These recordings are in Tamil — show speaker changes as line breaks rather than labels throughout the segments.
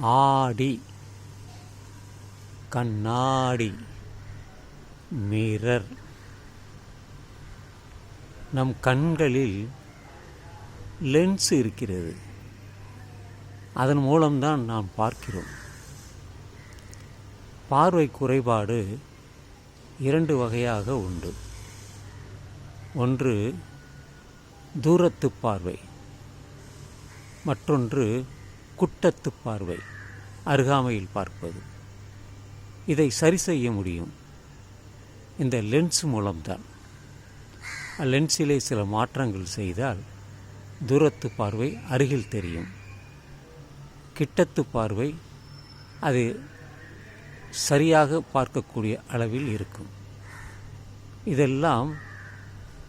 ஆடி. கண்ணாடி. மிரர். நம் கண்களில் லென்ஸ் இருக்கிறது. அதன் மூலம்தான் நாம் பார்க்கிறோம். பார்வை குறைபாடு இரண்டு வகையாக உண்டு. ஒன்று தூரத்து பார்வை. மற்றொன்று குட்டத்து பார்வை அருகாமையில் பார்ப்பது. இதை சரி செய்ய முடியும். இந்த லென்ஸ் மூலம்தான். லென்ஸிலே சில மாற்றங்கள் செய்தால் தூரத்து பார்வை அருகில் தெரியும். கிட்டத்து பார்வை அது சரியாக பார்க்கக்கூடிய அளவில் இருக்கும். இதெல்லாம்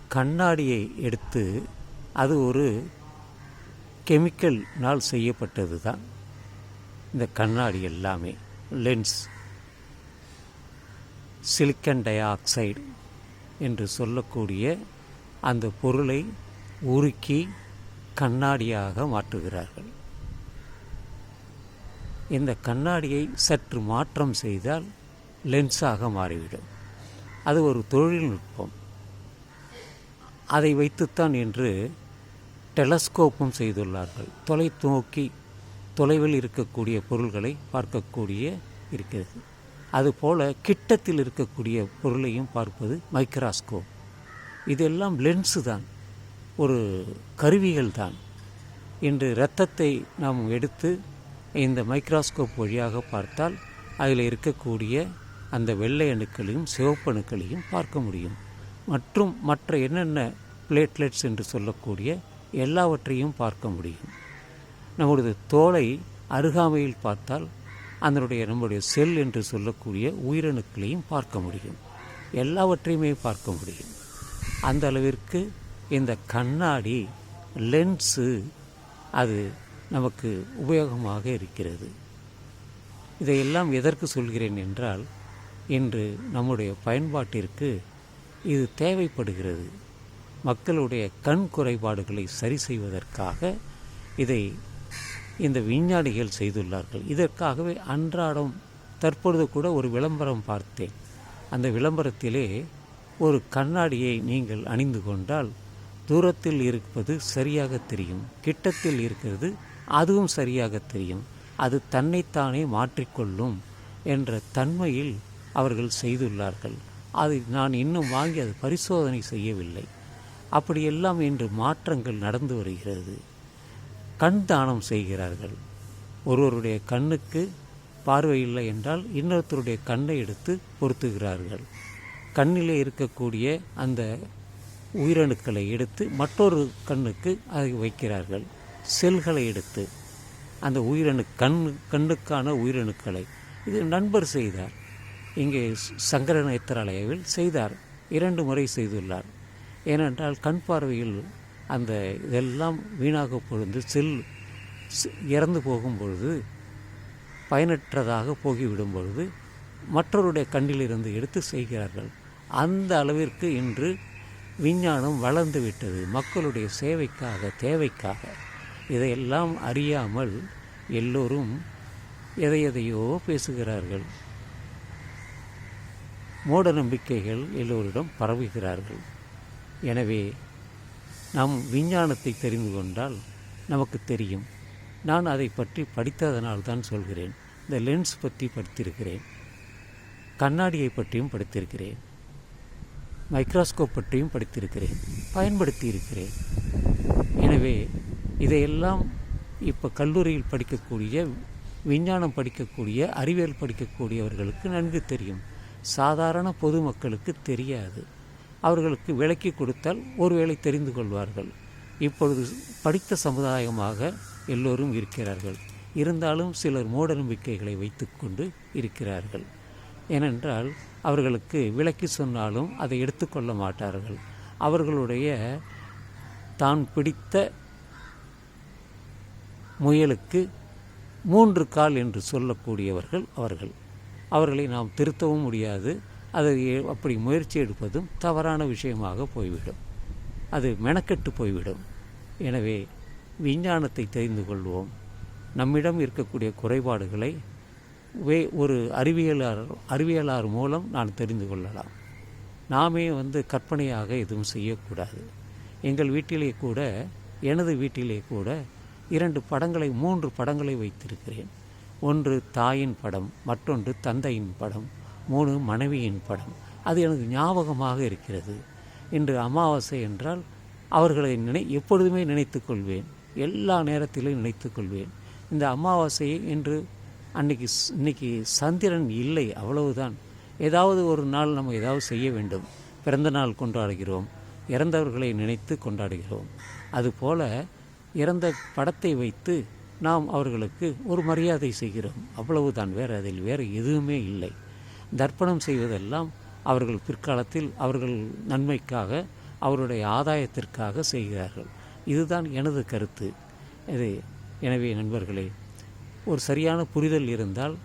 கண்ணாடியை எடுத்து அது ஒரு கெமிக்கல்னால் செய்யப்பட்டது தான் இந்த கண்ணாடி எல்லாமே லென்ஸ் சிலிக்கன் டை ஆக்சைடு என்று சொல்லக்கூடிய அந்த பொருளை உருக்கி கண்ணாடியாக மாற்றுகிறார்கள். இந்த கண்ணாடியை சற்று மாற்றம் செய்தால் லென்ஸாக மாறிவிடும். அது ஒரு தொழில்நுட்பம். அதை வைத்துத்தான் என்று டெலஸ்கோப்பும் செய்துள்ளார்கள். தொலை நோக்கி தொலைவில் இருக்கக்கூடிய பொருள்களை பார்க்கக்கூடிய இருக்கிறது. அதுபோல் கிட்டத்தில் இருக்கக்கூடிய பொருளையும் பார்ப்பது மைக்ராஸ்கோப். இதெல்லாம் லென்ஸு தான். ஒரு கருவிகள் தான். இன்று இரத்தத்தை நாம் எடுத்து இந்த மைக்ராஸ்கோப் வழியாக பார்த்தால் அதில் இருக்கக்கூடிய அந்த வெள்ளை அணுக்களையும் சிவப்பு அணுக்களையும் பார்க்க முடியும். மற்றும் மற்ற என்னென்ன பிளேட்லெட்ஸ் என்று சொல்லக்கூடிய எல்லாவற்றையும் பார்க்க முடியும். நம்முடைய தோலை அருகாமையில் பார்த்தால் அதனுடைய நம்முடைய செல் என்று சொல்லக்கூடிய உயிரணுக்களையும் பார்க்க முடியும். எல்லாவற்றையுமே பார்க்க முடியும். அந்த அளவிற்கு இந்த கண்ணாடி லென்ஸு அது நமக்கு உபயோகமாக இருக்கிறது. இதையெல்லாம் எதற்கு சொல்கிறேன் என்றால் இன்று நம்முடைய பயன்பாட்டிற்கு இது தேவைப்படுகிறது. மக்களுடைய கண் குறைபாடுகளை சரி செய்வதற்காக இதை இந்த விஞ்ஞானிகள் செய்துள்ளார்கள். இதற்காகவே அன்றாடம் தற்பொழுது கூட ஒரு விளம்பரம் பார்த்தேன். அந்த விளம்பரத்திலே ஒரு கண்ணாடியை நீங்கள் அணிந்து கொண்டால் தூரத்தில் இருப்பது சரியாக தெரியும் கிட்டத்தில் இருக்கிறது அதுவும் சரியாக தெரியும். அது தன்னைத்தானே மாற்றிக்கொள்ளும் என்ற தன்மையில் அவர்கள் செய்துள்ளார்கள். அதை நான் இன்னும் வாங்கி அது பரிசோதனை செய்யவில்லை. அப்படியெல்லாம் இன்று மாற்றங்கள் நடந்து வருகிறது. கண் தானம் செய்கிறார்கள். ஒருவருடைய கண்ணுக்கு பார்வை இல்லை என்றால் இன்னொருத்தருடைய கண்ணை எடுத்து பொருத்துகிறார்கள். கண்ணிலே இருக்கக்கூடிய அந்த உயிரணுக்களை எடுத்து மற்றொரு கண்ணுக்கு அதை வைக்கிறார்கள். செல்களை எடுத்து அந்த உயிரணு கண் கண்ணுக்கான உயிரணுக்களை. இது நண்பர் செய்தார். இங்கே சங்கர நேத்திராலயாவில் செய்தார். இரண்டு முறை செய்துள்ளார். ஏனென்றால் கண் பார்வையில் அந்த இதெல்லாம் வீணாக பொழுது செல் இறந்து போகும் பொழுது பயனற்றதாக போகிவிடும் பொழுது மற்றவருடைய கண்ணிலிருந்து எடுத்து செய்கிறார்கள். அந்த அளவிற்கு இன்று விஞ்ஞானம் வளர்ந்து விட்டது. மக்களுடைய சேவைக்காக தேவைக்காக. இதையெல்லாம் அறியாமல் எல்லோரும் எதை எதையோ பேசுகிறார்கள். மூட நம்பிக்கைகள் எல்லோரிடம் பரவுகிறார்கள். எனவே நாம் விஞ்ஞானத்தை தெரிந்து கொண்டால் நமக்கு தெரியும். நான் அதை பற்றி படித்ததனால் தான் சொல்கிறேன். இந்த லென்ஸ் பற்றி படித்திருக்கிறேன். கண்ணாடியை பற்றியும் படித்திருக்கிறேன். மைக்ரோஸ்கோப் பற்றியும் படித்திருக்கிறேன். பயன்படுத்தி இருக்கிறேன் எனவே இதையெல்லாம் இப்போ கல்லூரியில் படிக்கக்கூடிய விஞ்ஞானம் படிக்கக்கூடிய அறிவியல் படிக்கக்கூடியவர்களுக்கு நன்கு தெரியும். சாதாரண பொதுமக்களுக்கு தெரியாது. அவர்களுக்கு விளக்கி கொடுத்தால் ஒருவேளை தெரிந்து கொள்வார்கள். இப்பொழுது படித்த சமுதாயமாக எல்லோரும் இருக்கிறார்கள். இருந்தாலும் சிலர் மூட நம்பிக்கைகளை வைத்துக்கொண்டு இருக்கிறார்கள். ஏனென்றால் அவர்களுக்கு விளக்கி சொன்னாலும் அதை எடுத்துக்கொள்ள மாட்டார்கள். அவர்களுடைய தான் பிடித்த முயலுக்கு மூன்று கால் என்று சொல்லக்கூடியவர்கள் அவர்கள். அவர்களை நாம் திருத்தவும் முடியாது. அதை அப்படி முயற்சி எடுப்பதும் தவறான விஷயமாக போய்விடும். அது மெனக்கெட்டு போய்விடும். எனவே விஞ்ஞானத்தை தெரிந்து கொள்வோம். நம்மிடம் இருக்கக்கூடிய குறைபாடுகளை வே ஒரு அறிவியலாளர் அறிவியலாளர் மூலம் நான் தெரிந்து கொள்ளலாம். நாமே வந்து கற்பனையாக எதுவும் செய்யக்கூடாது. எங்கள் வீட்டிலே கூட எனது வீட்டிலே கூட இரண்டு படங்களை மூன்று படங்களை வைத்திருக்கிறேன். ஒன்று தாயின் படம் மற்றொன்று தந்தையின் படம். மூணு மனைவியின் படம். அது எனக்கு ஞாபகமாக இருக்கிறது. இன்று அமாவாசை என்றால் அவர்களை நினை எப்பொழுதுமே நினைத்து கொள்வேன். எல்லா நேரத்திலும் நினைத்து கொள்வேன். இந்த அமாவாசையை இன்று அன்னைக்கு இன்னைக்கு சந்திரன் இல்லை அவ்வளவுதான். ஏதாவது ஒரு நாள் நம்ம ஏதாவது செய்ய வேண்டும். பிறந்த நாள் கொண்டாடுகிறோம். இறந்தவர்களை நினைத்து கொண்டாடுகிறோம். அதுபோல இறந்த படத்தை வைத்து நாம் அவர்களுக்கு ஒரு மரியாதை செய்கிறோம். அவ்வளவுதான். வேறு அதில் வேறு எதுவுமே இல்லை. தர்ப்பணம் செய்வதெல்லாம் அவர்கள் பிற்காலத்தில் அவர்கள் நன்மைக்காக அவருடைய ஆதாயத்திற்காக செய்கிறார்கள். இதுதான் எனது கருத்து. இது எனவே நண்பர்களே ஒரு சரியான புரிதல் இருந்தால்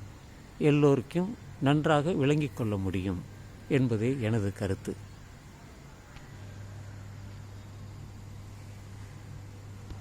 எல்லோருக்கும் நன்றாக விளங்கிக் கொள்ள முடியும் என்பதே எனது கருத்து.